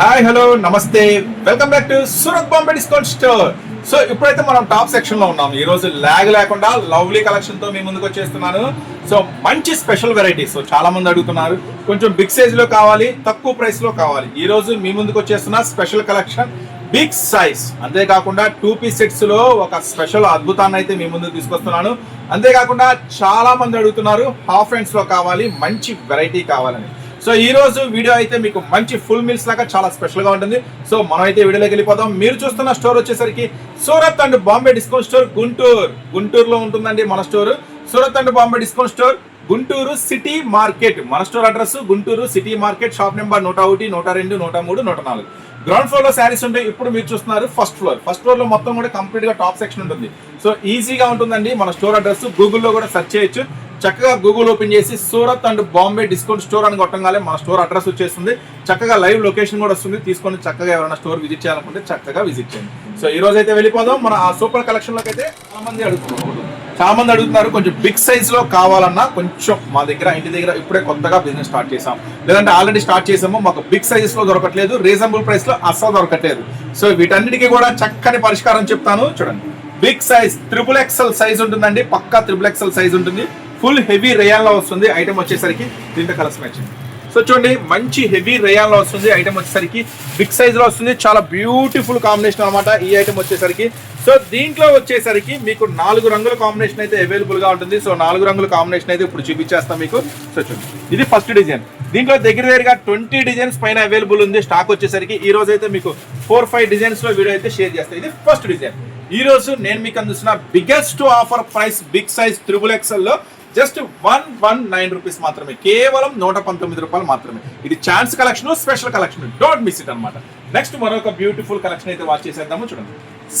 Hi hello నమస్తే. Welcome back to Surat Bombay discount store so ఇప్పుడైతే మనం top సెక్షన్లో ఉన్నాం. ఈ రోజు లాగ్ లేకుండా లవ్లీ కలెక్షన్తో మీ ముందుకు వచ్చేస్తున్నాను. సో మంచి స్పెషల్ వెరైటీస్ సో చాలా మంది అడుగుతున్నారు. కొంచెం బిగ్ సైజ్లో కావాలి తక్కువ ప్రైస్లో కావాలి. ఈ రోజు మీ ముందుకు వచ్చేస్తున్న స్పెషల్ కలెక్షన్ బిగ్ సైజ్ అంతేకాకుండా టూ పీస్ సెట్స్లో ఒక స్పెషల్ అద్భుతాన్ని అయితే మీ ముందు తీసుకొస్తున్నాను. అంతేకాకుండా చాలా మంది అడుగుతున్నారు హాఫ్ హ్యాండ్స్లో కావాలి మంచి వెరైటీ కావాలని. సో ఈ రోజు వీడియో అయితే మీకు మంచి ఫుల్ మీల్స్ లాగా చాలా స్పెషల్గా ఉంటుంది. సో మనం అయితే వీడియోలోకి వెళ్ళిపోదాం. మీరు చూస్తున్న స్టోర్ వచ్చేసరికి Surat and Bombay discount store Guntur. గుంటూరులో ఉంటుందండి మన store Surat and Bombay discount store Guntur city market. మన store address Guntur city market shop number నూట ఒకటి నూట రెండు నూట మూడు నూట నాలుగు. గ్రౌండ్ ఫ్లోర్లో శారీస్ ఉంటాయి ఇప్పుడు మీరు చూస్తున్నారు ఫస్ట్ ఫ్లోర్ ఫస్ట్ ఫ్లోర్లో మొత్తం కూడా కంప్లీట్గా టాప్ సెక్షన్ ఉంటుంది. సో ఈజీగా ఉంటుందండి మన స్టోర్ అడ్రస్ గూగుల్లో కూడా సెర్చ్ చేయొచ్చు. చక్కగా గూగుల్ ఓపెన్ చేసి Surat and Bombay discount store అని కొట్టంగానే మన స్టోర్ అడ్రస్ వచ్చేస్తుంది. చక్కగా లైవ్ లొకేషన్ కూడా వస్తుంది. తీసుకొని చక్కగా ఎవరైనా స్టోర్ విజిట్ చేయాలనుకుంటే చక్కగా విజిట్ చేయండి. సో ఈ రోజు అయితే వెళ్ళిపోదాం. మన ఆ సూపర్ కలెక్షన్లోకి అయితే చాలా మంది అడుగుతున్నారు. చాలా మంది అడుగుతున్నారు కొంచెం బిగ్ సైజ్లో కావాలన్నా కొంచెం మా దగ్గర ఇంటి దగ్గర ఇప్పుడే కొత్తగా బిజినెస్ స్టార్ట్ చేసాం లేదంటే ఆల్రెడీ స్టార్ట్ చేసాము మాకు బిగ్ సైజెస్లో దొరకట్లేదు. రీజనబుల్ ప్రైస్లో అస్సలు దొరకట్లేదు. సో వీటన్నిటికీ కూడా చక్కని పరిష్కారం చెప్తాను. చూడండి. Big size triple XL size ఉంటుందండి. పక్కా త్రిపుల్ ఎక్సెల్ సైజ్ ఉంటుంది. ఫుల్ హెవీ రేయాన్లో వస్తుంది. ఐటమ్ వచ్చేసరికి దీంతో కలర్స్ మ్యాచింగ్ సో చూడండి మంచి హెవీ రేయాన్లో వస్తుంది. ఐటమ్ వచ్చేసరికి బిగ్ సైజ్లో వస్తుంది. చాలా బ్యూటిఫుల్ కాంబినేషన్ అనమాట ఈ ఐటమ్ వచ్చేసరికి. సో దీంట్లో వచ్చేసరికి మీకు నాలుగు రంగుల కాంబినేషన్ అయితే అవైలబుల్గా ఉంటుంది. సో నాలుగు రంగుల కాంబినేషన్ అయితే ఇప్పుడు చూపించేస్తాం మీకు. సో చూడండి ఇది ఫస్ట్ డిజైన్. దీంట్లో దగ్గర దగ్గరగా ట్వంటీ డిజైన్స్ పైన అవైలబుల్ ఉంది. స్టాక్ వచ్చేసరికి ఈ రోజు అయితే మీకు ఫోర్ ఫైవ్ డిజైన్స్లో వీడియో అయితే షేర్ చేస్తాను. ఇది ఫస్ట్ డిజైన్. ఈ రోజు నేను మీకు అందిస్తున్న biggest offer price big size triple ఎక్స్ఎల్లో just one one nine rupees మాత్రమే. కేవలం నూట పంతొమ్మిది రూపాయలు మాత్రమే. ఇది chance collection special collection. Don't miss it అనమాట నెక్స్ట్ మరొక బ్యూటిఫుల్ కలెక్షన్ అయితే వాచ్ చేసేద్దాము చూడండి.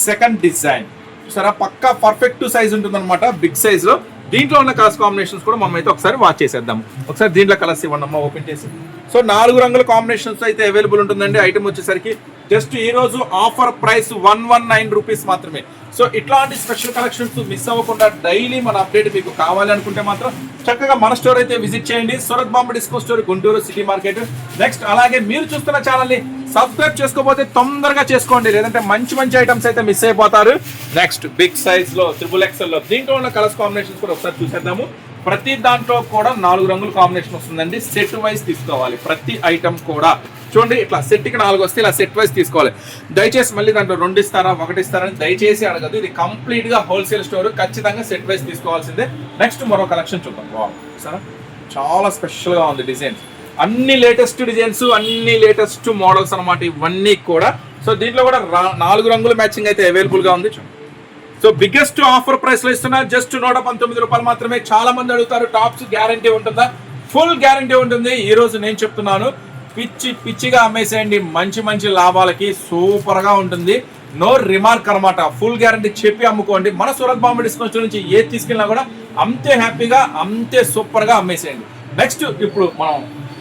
సెకండ్ డిజైన్ సరే పక్కా పర్ఫెక్ట్ సైజ్ ఉంటుంది అనమాట బిగ్ సైజ్లో. దీంట్లో ఉన్న కలర్స్ కాంబినేషన్స్ కూడా మనం అయితే ఒకసారి వాచ్ చేసేద్దాం ఒకసారి దీంట్లో కలర్స్ ఇవ్వండి అమ్మా ఓపెన్ చేసి. సో నాలుగు రంగుల కాంబినేషన్స్ అయితే అవైలబుల్ ఉంటుందండి. ఐటమ్ వచ్చేసరికి జస్ట్ ఈ రోజు offer price one one nine rupees మాత్రమే. సో ఇట్లాంటి స్పెషల్ కలెక్షన్స్ మిస్ అవ్వకుండా డైలీ మన అప్డేట్ మీకు కావాలి అనుకుంటే మాత్రం చక్కగా మన స్టోర్ అయితే విజిట్ చేయండి. Surat Bombay discount store Guntur city market. Next అలాగే మీరు చూస్తున్న ఛానల్ని సబ్స్క్రైబ్ చేసుకోకపోతే తొందరగా చేసుకోండి. లేదంటే మంచి మంచి ఐటమ్స్ అయితే మిస్ అయిపోతారు. నెక్స్ట్ బిగ్ సైజ్లో త్రిబుల్ ఎక్సెల్లో దీంట్లో ఉన్న కలర్స్ కాంబినేషన్స్ కూడా ఒకసారి చూసేద్దాము. ప్రతి దాంట్లో కూడా నాలుగు రంగుల కాంబినేషన్ వస్తుందండి. సెట్ వైజ్ తీసుకోవాలి. ప్రతి ఐటమ్ కూడా. చూడండి ఇట్లా సెట్కి నాలుగు వస్తే ఇలా సెట్ వైజ్ తీసుకోవాలి. దయచేసి మళ్ళీ దాంట్లో రెండు ఇస్తారా ఒకటి ఇస్తారా అని దయచేసి అడగదు ఇది కంప్లీట్గా హోల్సేల్ స్టోర్ ఖచ్చితంగా సెట్ వైజ్ తీసుకోవాల్సిందే. నెక్స్ట్ మరో కలెక్షన్ చూద్దాం. సరే చాలా స్పెషల్గా ఉంది డిజైన్స్ అన్ని లేటెస్ట్ డిజైన్స్ అన్ని లేటెస్ట్ మోడల్స్ అన్నమాట ఇవన్నీ కూడా. సో దీంట్లో కూడా రా- నాలుగు రంగుల మ్యాచింగ్ అయితే అవైలబుల్గా ఉంది. చూడండి. సో బిగ్గెస్ట్ ఆఫర్ ప్రైస్లో ఇస్తున్నా జస్ట్ నూట పంతొమ్మిది రూపాయలు మాత్రమే. చాలా మంది అడుగుతారు టాప్స్ గ్యారంటీ ఉంటుందా? ఫుల్ గ్యారంటీ ఉంటుంది. ఈ రోజు నేను చెప్తున్నాను పిచ్చి పిచ్చిగా అమ్మేసేయండి. మంచి మంచి లాభాలకి సూపర్గా ఉంటుంది. నో రిమార్క్ అనమాట ఫుల్ గ్యారంటీ చెప్పి అమ్ముకోండి. మన సూరత్ బాంబే డిస్కౌంట్ నుంచి ఏది తీసుకెళ్ళినా కూడా అంతే హ్యాపీగా అంతే సూపర్గా అమ్మేసేయండి. నెక్స్ట్ ఇప్పుడు మనం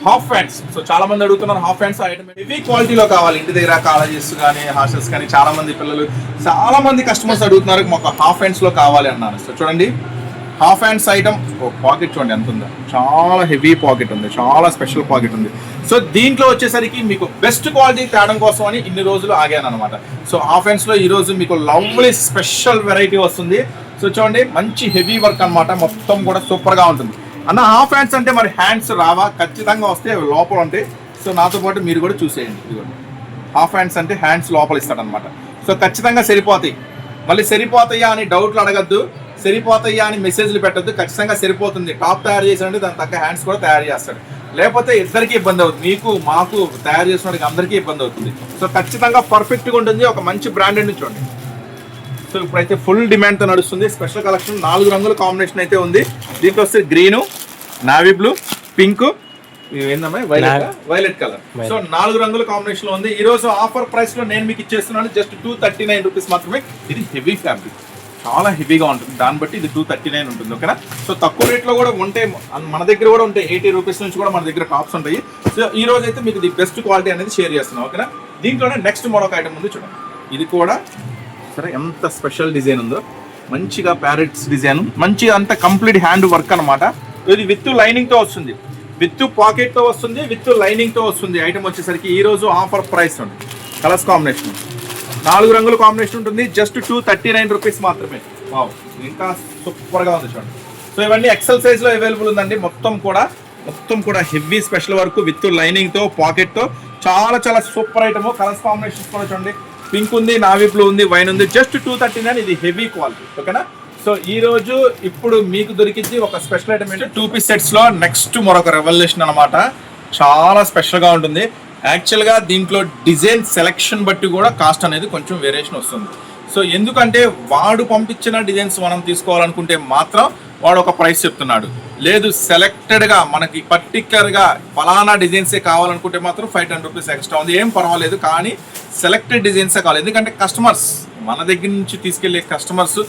హాఫ్ హ్యాండ్స్ సో చాలా మంది అడుగుతున్నారు హాఫ్ హ్యాండ్స్ ఐటమ్ హెవీ క్వాలిటీలో కావాలి. ఇంటి దగ్గర కాలేజెస్ కానీ హాస్టల్స్ కానీ చాలా మంది పిల్లలు చాలా మంది కస్టమర్స్ అడుగుతున్నారు మాకు హాఫ్ హ్యాండ్స్లో కావాలి అన్నారు. సో చూడండి. హాఫ్ హ్యాండ్స్ ఐటమ్ ఓ పాకెట్ చూడండి ఎంత ఉందో. చాలా హెవీ పాకెట్ ఉంది చాలా స్పెషల్ పాకెట్ ఉంది. సో దీంట్లో వచ్చేసరికి మీకు బెస్ట్ క్వాలిటీ తేడం కోసం అని ఇన్ని రోజులు ఆగాను అనమాట సో హాఫ్ హ్యాండ్స్లో ఈరోజు ఈ రోజు మీకు లవ్లీ స్పెషల్ వెరైటీ వస్తుంది. సో చూడండి మంచి హెవీ వర్క్ అన్నమాట. మొత్తం కూడా సూపర్గా ఉంటుంది. అన్న హాఫ్ హ్యాండ్స్ అంటే మరి హ్యాండ్స్ రావా? ఖచ్చితంగా వస్తే అవి లోపల ఉంటాయి. సో నాతో పాటు మీరు కూడా చూసేయండి. ఇదిగోండి. హాఫ్ హ్యాండ్స్ అంటే హ్యాండ్స్ లోపల ఇస్తాడనమాట సో ఖచ్చితంగా సరిపోతాయి. మళ్ళీ సరిపోతాయా అని డౌట్లు అడగద్దు. సరిపోతాయా అని మెసేజ్లు పెట్టద్దు ఖచ్చితంగా సరిపోతుంది. టాప్ తయారు చేసాడంటే దాని తగ్గ హ్యాండ్స్ కూడా తయారు చేస్తాడు. లేకపోతే ఇద్దరికి ఇబ్బంది అవుతుంది. మీకు మాకు తయారు చేసిన అందరికీ ఇబ్బంది అవుతుంది. సో ఖచ్చితంగా పర్ఫెక్ట్గా ఉంటుంది. ఒక మంచి బ్రాండెడ్ చూడండి. సో ఇప్పుడైతే ఫుల్ డిమాండ్తో నడుస్తుంది. స్పెషల్ కలెక్షన్ నాలుగు రంగుల కాంబినేషన్ అయితే ఉంది. దీంట్లో వస్తే గ్రీన్ నావీ బ్లూ పింక్ ఏందమ్మా వైలెట్ వైలెట్ కలర్ సో నాలుగు రంగుల కాంబినేషన్లో ఉంది. ఈ రోజు ఆఫర్ ప్రైస్లో నేను మీకు ఇచ్చేస్తున్నాను. Just two thirty nine rupees మాత్రమే. ఇది హెవీ ఫ్యాబ్రిక్ చాలా హెవీగా ఉంటుంది. దాన్ని బట్టి ఇది టూ థర్టీ నైన్ ఉంటుంది ఓకేనా? సో తక్కువ రేట్లో కూడా ఉంటాయి మన దగ్గర కూడా ఉంటాయి ఎయిటీ రూపీస్ నుంచి కూడా మన దగ్గర టాప్స్ ఉంటాయి. సో ఈ రోజు అయితే మీకు ది బెస్ట్ క్వాలిటీ అనేది షేర్ చేస్తున్నాం ఓకేనా? దీంట్లోనే నెక్స్ట్ మరొక ఐటమ్ ఉంది చూడండి. ఇది కూడా సరే ఎంత స్పెషల్ డిజైన్ ఉందో. మంచిగా ప్యారెట్స్ డిజైన్ మంచిగా అంత కంప్లీట్ హ్యాండ్ వర్క్ అన్నమాట. ఇది విత్ లైనింగ్తో వస్తుంది. విత్ పాకెట్తో వస్తుంది విత్ లైనింగ్తో వస్తుంది. ఐటమ్ వచ్చేసరికి ఈరోజు ఆఫర్ ప్రైస్ ఉంది. కలర్స్ కాంబినేషన్ నాలుగు రంగుల కాంబినేషన్ ఉంటుంది. Just two thirty nine rupees మాత్రమే. వావ్ ఇంకా సూపర్గా ఉంది చూడండి. సో ఇవన్నీ ఎక్సెల్ సైజ్లో అవైలబుల్ ఉందండి. మొత్తం కూడా మొత్తం కూడా హెవీ స్పెషల్ వర్క్ విత్ లైనింగ్తో పాకెట్తో. చాలా చాలా సూపర్ ఐటమ్ కలర్స్ కాంబినేషన్స్ కూడా చూడండి. పింక్ ఉంది నావీ బ్లూ ఉంది వైన్ ఉంది. జస్ట్ టూ థర్టీ నైన్ ఇది హెవీ క్వాలిటీ ఓకేనా సో ఈ రోజు ఇప్పుడు మీకు దొరికింది ఒక స్పెషల్ ఐటమ్ ఏంటి? టూ పీస్ సెట్స్లో నెక్స్ట్ మరొక రెవల్యూషన్ అనమాట చాలా స్పెషల్గా ఉంటుంది. యాక్చువల్గా దీంట్లో డిజైన్ సెలెక్షన్ బట్టి కూడా కాస్ట్ అనేది కొంచెం వేరియేషన్ వస్తుంది. సో ఎందుకంటే వాడు పంపించిన డిజైన్స్ మనం తీసుకోవాలనుకుంటే మాత్రం వాడు ఒక ప్రైస్ చెప్తున్నాడు. లేదు సెలెక్టెడ్గా మనకి పర్టిక్యులర్గా ఫలానా డిజైన్సే కావాలనుకుంటే మాత్రం ఫైవ్ టెన్ రూపీస్ ఎక్స్ట్రా ఉంది. ఏం పర్వాలేదు కానీ సెలెక్టెడ్ డిజైన్సే కావాలి. ఎందుకంటే కస్టమర్స్ మన దగ్గర నుంచి తీసుకెళ్ళే కస్టమర్స్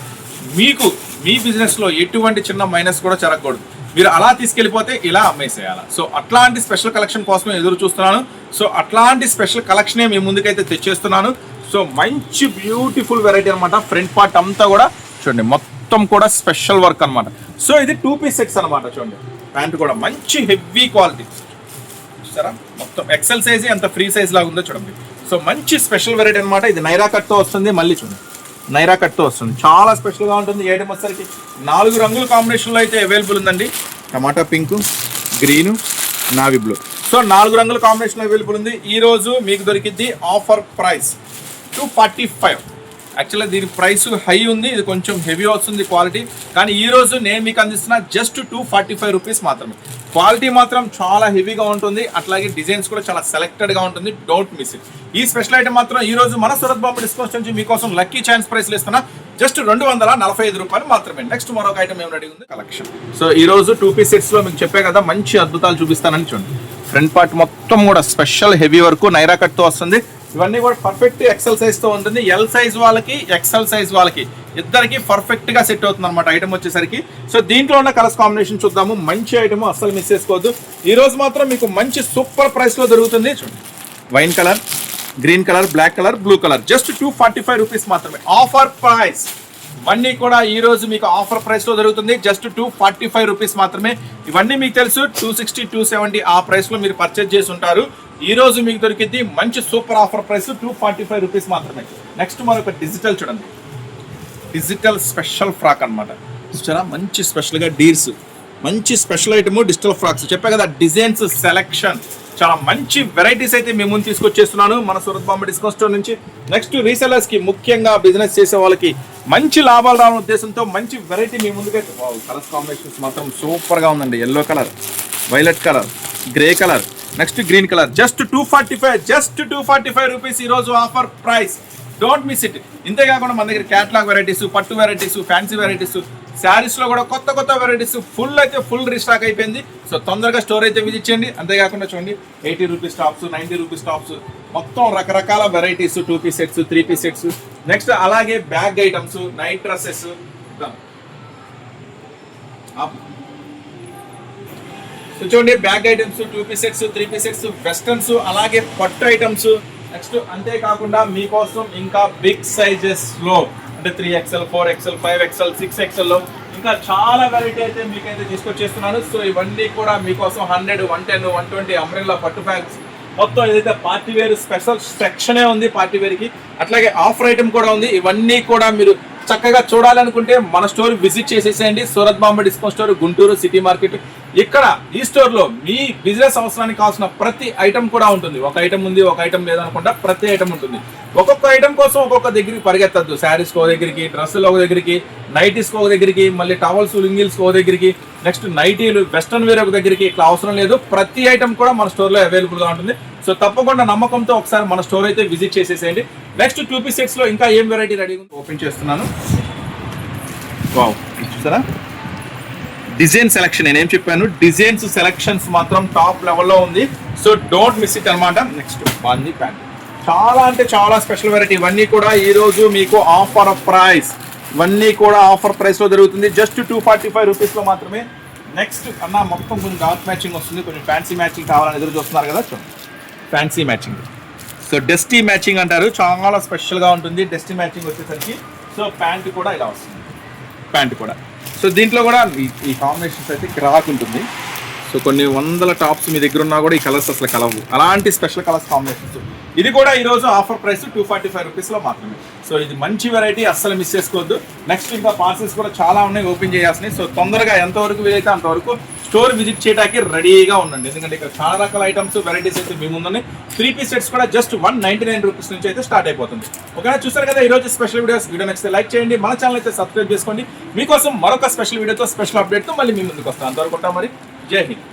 మీకు మీ బిజినెస్లో ఎటువంటి చిన్న మైనస్ కూడా జరగకూడదు. మీరు అలా తీసుకెళ్ళిపోతే ఇలా అమ్మేసేయాలి? సో అట్లాంటి స్పెషల్ కలెక్షన్ కోసమే ఎదురు చూస్తున్నాను. సో అట్లాంటి స్పెషల్ కలెక్షనే మీ ముందుకైతే తెచ్చేస్తున్నాను. సో మంచి బ్యూటిఫుల్ వెరైటీ అనమాట ఫ్రంట్ పార్ట్ అంతా కూడా చూడండి మొత్తం కూడా స్పెషల్ వర్క్ అన్నమాట. సో ఇది టూ పీస్ సెట్స్ అన్నమాట చూడండి. ప్యాంట్ కూడా మంచి హెవీ క్వాలిటీ చూసారా? మొత్తం ఎక్సెల్ సైజ్ ఎంత ఫ్రీ సైజ్ లాగా ఉందో చూడండి. సో మంచి స్పెషల్ వెరైటీ అనమాట ఇది నైరా కట్తో వస్తుంది మళ్ళీ చూడండి. నైరా కట్తో వస్తుంది. చాలా స్పెషల్గా ఉంటుంది. ఏడు వచ్చరికి నాలుగు రంగుల కాంబినేషన్లో అయితే అవైలబుల్ ఉందండి. Tomato pink green navy blue. So నాలుగు రంగుల కాంబినేషన్ అవైలబుల్ ఉంది. ఈ రోజు మీకు దొరికింది offer price two forty five యాక్చువల్గా దీని ప్రైస్ హై ఉంది. ఇది కొంచెం హెవీ వస్తుంది క్వాలిటీ కానీ ఈ రోజు నేను మీకు అందిస్తున్న just two forty five rupees మాత్రమే. క్వాలిటీ మాత్రం చాలా హెవీగా ఉంటుంది. అట్లాగే డిజైన్స్ కూడా చాలా సెలెక్టెడ్గా ఉంటుంది. డోంట్ మిస్ ఇట్ ఈ స్పెషల్ ఐటమ్ మాత్రం ఈ రోజు మన సురత్ బాబు డిస్కౌంట్ నుంచి మీకోసం లక్కీ ఛాన్స్ ప్రైస్లు ఇస్తున్నా జస్ట్ రెండు వందల నలభై ఐదు రూపాయలు మాత్రమే. నెక్స్ట్ మరొక ఐటమ్ ఏం రెడీ ఉంది? కలెక్షన్ సో ఈ రోజు టూ పీస్ సెట్స్లో మీకు చెప్పే కదా మంచి అద్భుతాలు చూపిస్తానని చూడండి. ఫ్రంట్ పార్ట్ మొత్తం కూడా స్పెషల్ హెవీ వరకు నైరా కట్తో వస్తుంది. ఇవన్నీ కూడా పర్ఫెక్ట్ ఎక్సెల్ సైజ్తో ఉంటుంది. ఎల్ సైజ్ వాళ్ళకి ఎక్సెల్ సైజ్ వాళ్ళకి ఇద్దరికి పర్ఫెక్ట్గా సెట్ అవుతుంది అనమాట ఐటమ్ వచ్చేసరికి. సో దీంట్లో ఉన్న కలర్స్ కాంబినేషన్ చూద్దాము. మంచి ఐటమ్ అస్సలు మిస్ చేసుకోవద్దు. ఈరోజు మాత్రం మీకు మంచి సూపర్ ప్రైస్లో దొరుకుతుంది. చూడండి wine colour green colour black colour blue colour just two forty five rupees మాత్రమే. ఆఫర్ ప్రైస్ ఇవన్నీ కూడా ఈ రోజు మీకు ఆఫర్ ప్రైస్లో దొరుకుతుంది. Just two forty five rupees మాత్రమే. ఇవన్నీ మీకు తెలుసు టూ సిక్స్టీ టూ సెవెంటీ ఆ ప్రైస్లో మీరు పర్చేజ్ చేసి ఉంటారు. ఈ రోజు మీకు దొరికింది మంచి super offer price two forty five rupees మాత్రమే. నెక్స్ట్ మరొక డిజిటల్ చూడండి. డిజిటల్ స్పెషల్ ఫ్రాక్ అన్నమాట. చూసారా? మంచి స్పెషల్గా డీర్స్ మంచి స్పెషల్ ఐటమ్ డిజిటల్ ఫ్రాక్స్. చెప్పా కదా డిజైన్స్ సెలెక్షన్. చాలా మంచి వెరైటీస్ అయితే మేము ముందు తీసుకొచ్చేస్తున్నాను. మన సూరత్ బాంబే డిస్కౌంట్ స్టోర్ నుంచి. నెక్స్ట్ రీసెలర్స్కి ముఖ్యంగా బిజినెస్ చేసే వాళ్ళకి మంచి లాభాలు రావడం ఉద్దేశంతో మంచి వెరైటీ మీ ముందుకైతే కలర్స్ కాంబినేషన్స్ మాత్రం సూపర్గా ఉందండి. Yellow colour violet colour grey colour next green colour just two forty five just two forty five rupees ఈ రోజు offer price don't miss it ఇంతే కాకుండా మన దగ్గర క్యాట్లాగ్ వెరైటీస్ పట్టు వెరైటీస్ ఫ్యాన్సీ వెరైటీస్ శారీస్లో కూడా కొత్త కొత్త వెరైటీస్ ఫుల్ అయితే ఫుల్ రీస్టాక్ అయిపోయింది. సో తొందరగా స్టోర్ అయితే విజిట్ చేయండి. అంతేకాకుండా చూడండి eighty rupees tops ninety rupees tops మొత్తం రకరకాల varieties two piece sets three piece sets next అలాగే bag items night dresses so చూడండి bag items two piece sets three piece sets westerns అలాగే పట్టు ఐటమ్స్ నెక్స్ట్ అంతేకాకుండా మీకోసం ఇంకా బిగ్ సైజెస్లో అంటే three XL four XL five XL six ఎక్స్ఎల్లో ఇంకా చాలా వెరైటీ అయితే మీకైతే తీసుకొచ్చేస్తున్నాను. సో ఇవన్నీ కూడా మీకోసం hundred one ten one twenty umbrella పట్టు బ్యాగ్స్ మొత్తం ఏదైతే పార్టీ వేర్ స్పెషల్ సెక్షనే ఉంది పార్టీ వేర్కి అట్లాగే ఆఫర్ ఐటమ్ కూడా ఉంది. ఇవన్నీ కూడా మీరు చక్కగా చూడాలనుకుంటే మన స్టోర్ విజిట్ చేసేసేయండి. Surat Bombay discount store Guntur city market. ఇక్కడ ఈ స్టోర్లో మీ బిజినెస్ అవసరానికి కావాల్సిన ప్రతి ఐటమ్ కూడా ఉంటుంది. ఒక ఐటమ్ ఉంది ఒక ఐటమ్ లేదనకుండా ప్రతి ఐటమ్ ఉంటుంది. ఒక్కొక్క ఐటమ్ కోసం ఒక్కొక్క దగ్గరికి పరిగెత్తద్దు. శారీస్ ఒక దగ్గరికి డ్రెస్సులు ఒక దగ్గరికి నైటీస్ ఒక దగ్గరికి మళ్ళీ టవల్స్ లింగిల్స్ ఒక దగ్గరికి నెక్స్ట్ నైటీలు వెస్ట్రన్ వేర్ ఒక దగ్గరికి ఇట్లా అవసరం లేదు. ప్రతి ఐటమ్ కూడా మన స్టోర్లో అవైలబుల్గా ఉంటుంది. సో తప్పకుండా నమ్మకంతో ఒకసారి మన స్టోర్ అయితే విజిట్ చేసేసేయండి. నెక్స్ట్ టూ పీస్ సెట్స్లో ఇంకా ఏం వెరైటీ రెడీ ఓపెన్ చేస్తున్నాను. వావ్ చూసారా? డిజైన్ సెలెక్షన్ నేనేం చెప్పాను? డిజైన్స్ సెలెక్షన్స్ మాత్రం టాప్ లెవెల్లో ఉంది. సో డోంట్ మిస్ ఇట్ అనమాట నెక్స్ట్ బాంది ప్యాంట్ చాలా అంటే చాలా స్పెషల్ వెరైటీ ఇవన్నీ కూడా ఈ రోజు మీకు ఆఫర్ ప్రైస్ ఇవన్నీ కూడా ఆఫర్ ప్రైస్లో దొరుకుతుంది జస్ట్ టూ ఫార్టీ ఫైవ్ రూపీస్లో మాత్రమే. నెక్స్ట్ అన్న మొత్తం కొంచెం డార్క్ మ్యాచింగ్ వస్తుంది. కొంచెం ఫ్యాన్సీ మ్యాచింగ్ కావాలని ఎదురు చూస్తున్నారు కదా ఫ్యాన్సీ మ్యాచింగ్ సో డెస్టీ మ్యాచింగ్ అంటారు. చాలా స్పెషల్గా ఉంటుంది. డెస్టీ మ్యాచింగ్ వచ్చేసరికి. సో ప్యాంట్ కూడా ఇలా వస్తుంది. ప్యాంట్ కూడా. సో దీంట్లో కూడా ఈ- కాంబినేషన్స్ అయితే క్రాక్ ఉంటుంది. సో కొన్ని వందల టాప్స్ మీ దగ్గర ఉన్నా కూడా ఈ కలర్స్ అసలు కలవు. అలాంటి స్పెషల్ కలర్స్ కాంబినేషన్స్ ఇది కూడా ఈ రోజు offer price two forty five రూపీస్లో మాత్రమే. సో ఇది మంచి వెరైటీ అస్సలు మిస్ చేసుకోవద్దు. నెక్స్ట్ ఇంకా పార్సల్స్ కూడా చాలా ఉన్నాయి ఓపెన్ చేయాల్సినవి. సో తొందరగా ఎంతవరకు వీలైతే అంతవరకు స్టోర్ విజిట్ చేయడానికి రెడీగా ఉండండి. ఎందుకంటే ఇక్కడ చాలా రకాల ఐటమ్స్ వెరైటీస్ అయితే మేము ముందున్నాయి. త్రీ పీస్ సెట్స్ కూడా just one ninety nine rupees నుంచి అయితే స్టార్ట్ అయిపోతుంది. ఓకేనా చూసారు కదా ఈ రోజు స్పెషల్ వీడియోస్ వీడియో నచ్చితే లైక్ చేయండి. మన ఛానల్ అయితే సబ్స్క్రైబ్ చేసుకోండి. మీకోసం మరొక స్పెషల్ వీడియోతో స్పెషల్ అప్డేట్తో మళ్ళీ మీ ముందుకు వస్తాను. అంతవరకు మరి. జై హింద్.